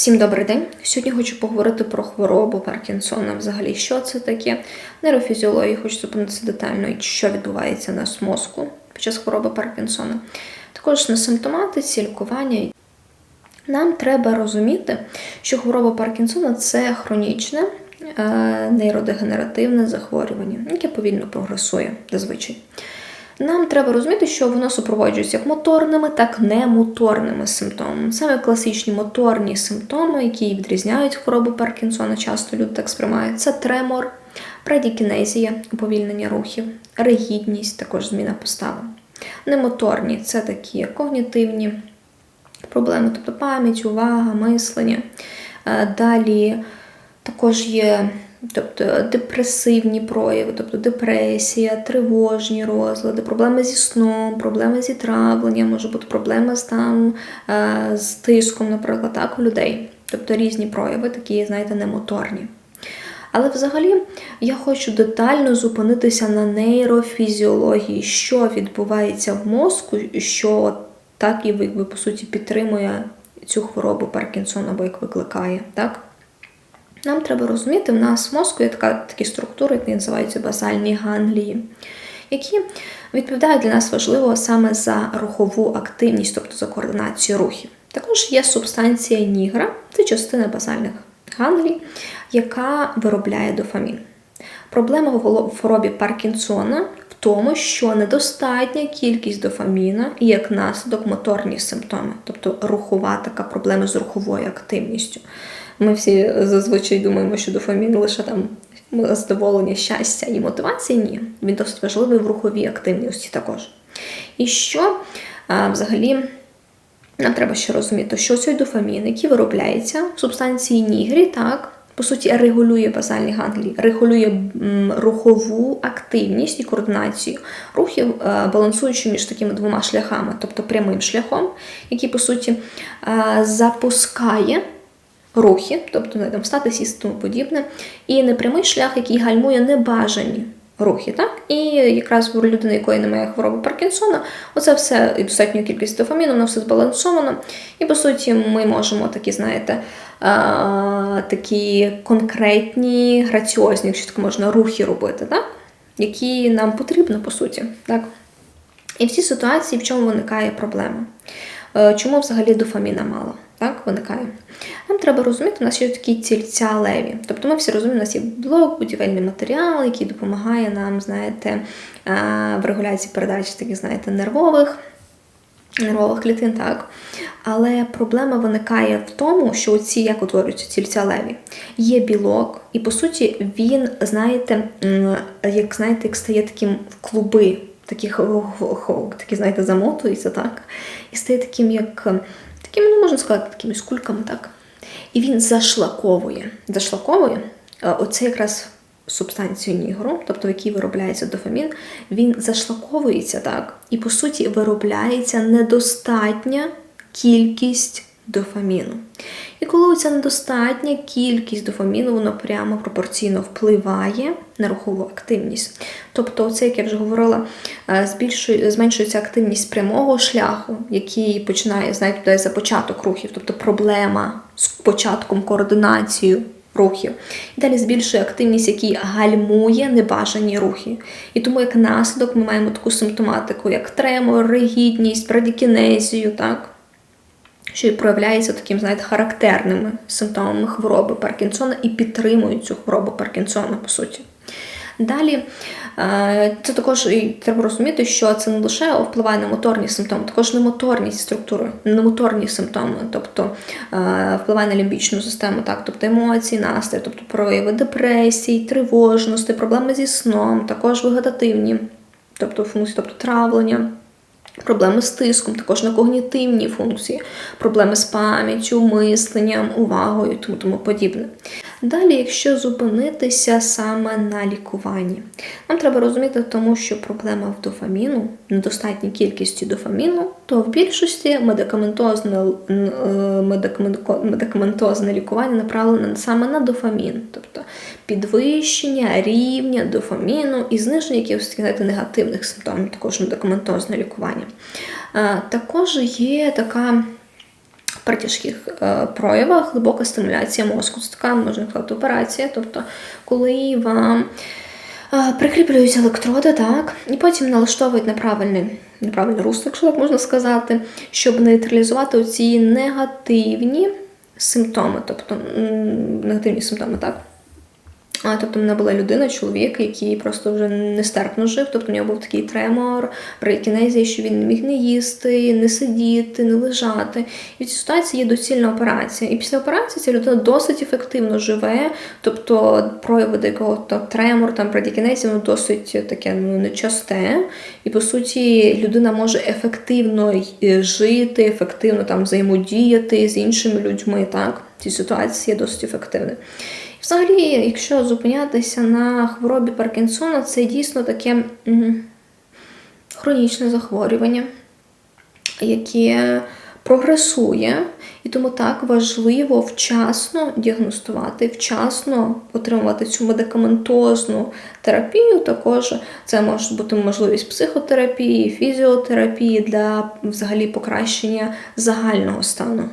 Всім добрий день. Сьогодні хочу поговорити про хворобу Паркінсона. Взагалі, що це таке? Нейрофізіології, хочу зупинитися детально, що відбувається у нас мозку під час хвороби Паркінсона. Також на симптоматиці, лікування. Нам треба розуміти, що хвороба Паркінсона це хронічне е, нейродегенеративне захворювання, яке повільно прогресує зазвичай. Нам треба розуміти, що воно супроводжується як моторними, так і немоторними симптомами. Саме класичні моторні симптоми, які відрізняють хворобу Паркінсона, часто люди так сприймають, це тремор, брадікінезія, уповільнення рухів, ригідність, також зміна постави. Немоторні це такі когнітивні проблеми, тобто пам'ять, увага, мислення. Е, Далі також є тобто, депресивні прояви, тобто депресія, тривожні розлади, проблеми зі сном, проблеми зі травленням, може бути проблема з там е, з тиском, наприклад, так, у людей. Тобто різні прояви, такі, знаєте, немоторні. Але взагалі я хочу детально зупинитися на нейрофізіології, що відбувається в мозку, що так і якби, по суті підтримує цю хворобу Паркінсона, або як викликає. так? Нам треба розуміти, в нас в мозку є така, такі структури, які називаються базальні ганглії, які відповідають для нас важливо саме за рухову активність, тобто за координацію рухів. Також є субстанція нігра, це частина базальних ганглій, яка виробляє дофамін. Проблема в хворобі Паркінсона в тому, що недостатня кількість дофаміна і як наслідок моторні симптоми, тобто рухова така проблема з руховою активністю. Ми всі зазвичай думаємо, що дофамін лише там задоволення, щастя і мотивації. Ні, він досить важливий в руховій активності також. І що а, взагалі нам треба ще розуміти, що цей дофамін, який виробляється в субстанції нігрі, так, по суті, регулює базальні ганглії, регулює рухову активність і координацію рухів, балансуючи між такими двома шляхами, тобто прямим шляхом, який, по суті, запускає рухи, тобто там встати, сісти тому подібне, і непрямий шлях, який гальмує небажані рухи. Так? І якраз у людини, якої немає хвороби Паркінсона, оце все і достатньо кількість дофаміну, воно все збалансовано. І по суті, ми можемо такі, знаєте, такі конкретні, граціозні, якщо так можна, рухи робити, так? які нам потрібно, по суті. Так? І в цій ситуації в чому виникає проблема? Е, чому взагалі дофаміна мало? Так, виникає. Нам треба розуміти, у нас є такі цільця леві. Тобто ми всі розуміємо, у нас є блок, будівельний матеріал, який допомагає нам, знаєте, в регуляції передач таких, знаєте, нервових. Нервових клітин, так. Але проблема виникає в тому, що ці, як утворюються цільця леві, є білок, і по суті він, знаєте, як знаєте, як стає таким в клуби, таких, такі, знаєте, замотується, так, і стає таким, як такими, ну можна сказати, такими скульками, так. І він зашлаковує. Зашлаковує оце якраз субстанцію нігру, тобто в якій виробляється дофамін, він зашлаковується так. І, по суті, виробляється недостатня кількість дофаміну. І коли ця недостатня кількість дофаміну, воно прямо пропорційно впливає на рухову активність. Тобто, це, як я вже говорила, збільшує, зменшується активність прямого шляху, який починає, знаєте, за початок рухів, тобто проблема з початком координацією рухів. І далі збільшує активність, який гальмує небажані рухи. І тому, як наслідок, ми маємо таку симптоматику, як тремор, ригідність, брадікінезію, так? Що і проявляється таким, знаєте, характерними симптомами хвороби Паркінсона і підтримують цю хворобу Паркінсона, по суті. Далі, е, це також і треба розуміти, що це не лише впливає на моторні симптоми, також немоторні структури, немоторні симптоми, тобто е, впливає на лімбічну систему, так, тобто емоції, настрій, тобто прояви депресії, тривожності, проблеми зі сном, також вегетативні, тобто функції, тобто травлення. Проблеми з тиском, також на когнітивні функції, проблеми з пам'яттю, мисленням, увагою тому тому подібне. Далі, якщо зупинитися саме на лікуванні, нам треба розуміти, тому що проблема в дофаміну, недостатній кількості дофаміну, то в більшості медикаментозне медикаментозне лікування направлене саме на дофамін, тобто підвищення рівня дофаміну і зниження якихось негативних симптомів, також медикаментозне лікування. Також є така при тяжких е, проявах глибока стимуляція мозку. Це така можна сказати операція. Тобто, коли вам е, прикріплюють електроди, так, і потім налаштовують на правильний, неправильне русло, якщо так можна сказати, щоб нейтралізувати оці негативні симптоми, тобто негативні симптоми, так. А, тобто, в мене була людина, чоловік, який просто вже нестерпно жив. Тобто, у нього був такий тремор, брейкінезія, що він не міг не їсти, не сидіти, не лежати. І в цій ситуації є доцільна операція. І після операції ця людина досить ефективно живе, тобто прояви деякого то тремор, там воно досить таке ну, нечасте. І по суті, людина може ефективно е, жити, ефективно там взаємодіяти з іншими людьми. Так, в цій ситуації є досить ефективним. Взагалі, якщо зупинятися на хворобі Паркінсона, це дійсно таке хронічне захворювання, яке прогресує, і тому так важливо вчасно діагностувати, вчасно отримувати цю медикаментозну терапію. Також це може бути можливість психотерапії, фізіотерапії для взагалі покращення загального стану.